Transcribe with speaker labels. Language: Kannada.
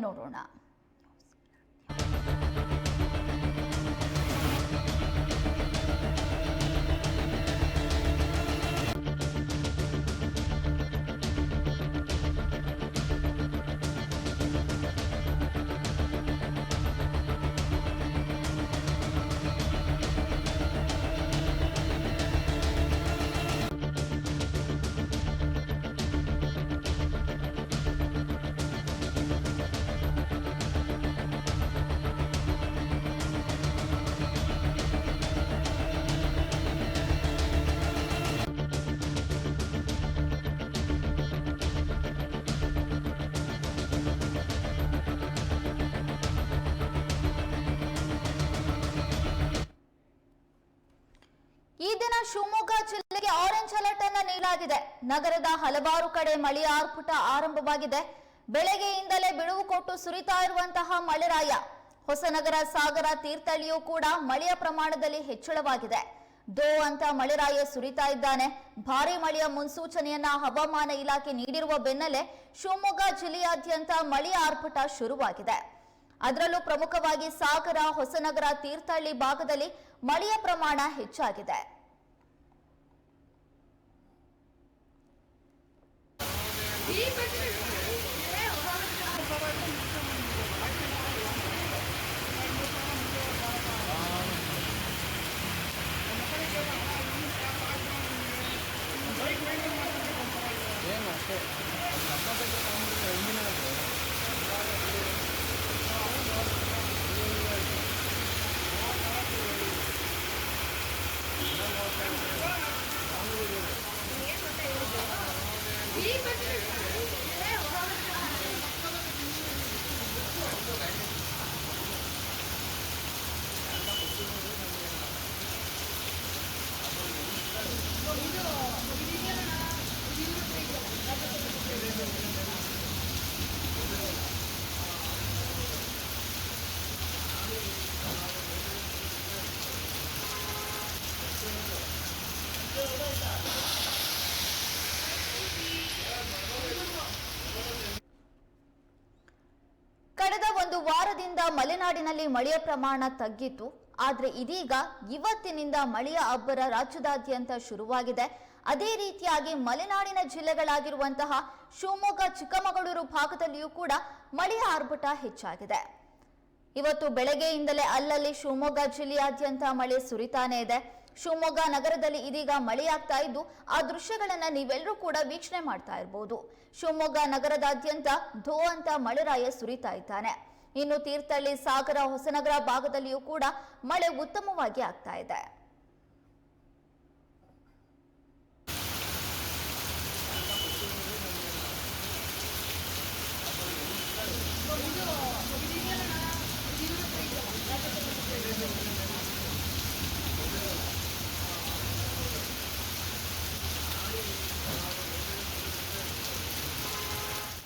Speaker 1: ನೋಡೋಣ ಈ ದಿನ ಶಿವಮೊಗ್ಗ ಜಿಲ್ಲೆಗೆ ಆರೆಂಜ್ ಅಲರ್ಟ್ ಅನ್ನ ನೀಡಲಾಗಿದೆ. ನಗರದ ಹಲವಾರು ಕಡೆ ಮಳೆಯ ಆರ್ಭಟ ಆರಂಭವಾಗಿದೆ. ಬೆಳಗ್ಗೆಯಿಂದಲೇ ಬಿಡುವು ಕೊಟ್ಟು ಸುರಿತಾ ಇರುವಂತಹ ಮಳೆರಾಯ. ಹೊಸನಗರ ಸಾಗರ ತೀರ್ಥಹಳ್ಳಿಯೂ ಕೂಡ ಮಳೆಯ ಪ್ರಮಾಣದಲ್ಲಿ ಹೆಚ್ಚಳವಾಗಿದೆ. ದೋ ಅಂತ ಮಳೆರಾಯ ಸುರಿತಾ ಇದ್ದಾನೆ. ಭಾರಿ ಮಳೆಯ ಮುನ್ಸೂಚನೆಯನ್ನ ಹವಾಮಾನ ಇಲಾಖೆ ನೀಡಿರುವ ಬೆನ್ನಲ್ಲೇ ಶಿವಮೊಗ್ಗ ಜಿಲ್ಲೆಯಾದ್ಯಂತ ಮಳೆಯ ಆರ್ಭಟ ಶುರುವಾಗಿದೆ. ಅದರಲ್ಲೂ ಪ್ರಮುಖವಾಗಿ ಸಾಗರ ಹೊಸನಗರ ತೀರ್ಥಹಳ್ಳಿ ಭಾಗದಲ್ಲಿ ಮಳೆಯ ಪ್ರಮಾಣ ಹೆಚ್ಚಾಗಿದೆ. ಕಳೆದ ಒಂದು ವಾರದಿಂದ ಮಲೆನಾಡಿನಲ್ಲಿ ಮಳೆಯ ಪ್ರಮಾಣ ತಗ್ಗಿತ್ತು. ಆದರೆ ಇದೀಗ ಇವತ್ತಿನಿಂದ ಮಳೆಯ ಅಬ್ಬರ ರಾಜ್ಯದಾದ್ಯಂತ ಶುರುವಾಗಿದೆ. ಅದೇ ರೀತಿಯಾಗಿ ಮಲೆನಾಡಿನ ಜಿಲ್ಲೆಗಳಾಗಿರುವಂತಹ ಶಿವಮೊಗ್ಗ, ಚಿಕ್ಕಮಗಳೂರು ಭಾಗದಲ್ಲಿಯೂ ಕೂಡ ಮಳೆಯ ಆರ್ಭಟ ಹೆಚ್ಚಾಗಿದೆ. ಇವತ್ತು ಬೆಳಗ್ಗೆಯಿಂದಲೇ ಅಲ್ಲಲ್ಲಿ ಶಿವಮೊಗ್ಗ ಜಿಲ್ಲೆಯಾದ್ಯಂತ ಮಳೆ ಸುರಿತಾನೆ ಇದೆ. ಶಿವಮೊಗ್ಗ ನಗರದಲ್ಲಿ ಇದೀಗ ಮಳೆಯಾಗ್ತಾ ಇದ್ದು, ಆ ದೃಶ್ಯಗಳನ್ನ ನೀವೆಲ್ಲರೂ ಕೂಡ ವೀಕ್ಷಣೆ ಮಾಡ್ತಾ ಇರಬಹುದು ಶಿವಮೊಗ್ಗ ನಗರದಾದ್ಯಂತ ಧೋ ಅಂತ ಮಳೆರಾಯ ಸುರಿತಾ ಇದ್ದಾನೆ. ಇನ್ನು ತೀರ್ಥಹಳ್ಳಿ ಸಾಗರ ಹೊಸನಗರ ಭಾಗದಲ್ಲಿಯೂ ಕೂಡ ಮಳೆ ಉತ್ತಮವಾಗಿ ಆಗ್ತಾ ಇದೆ.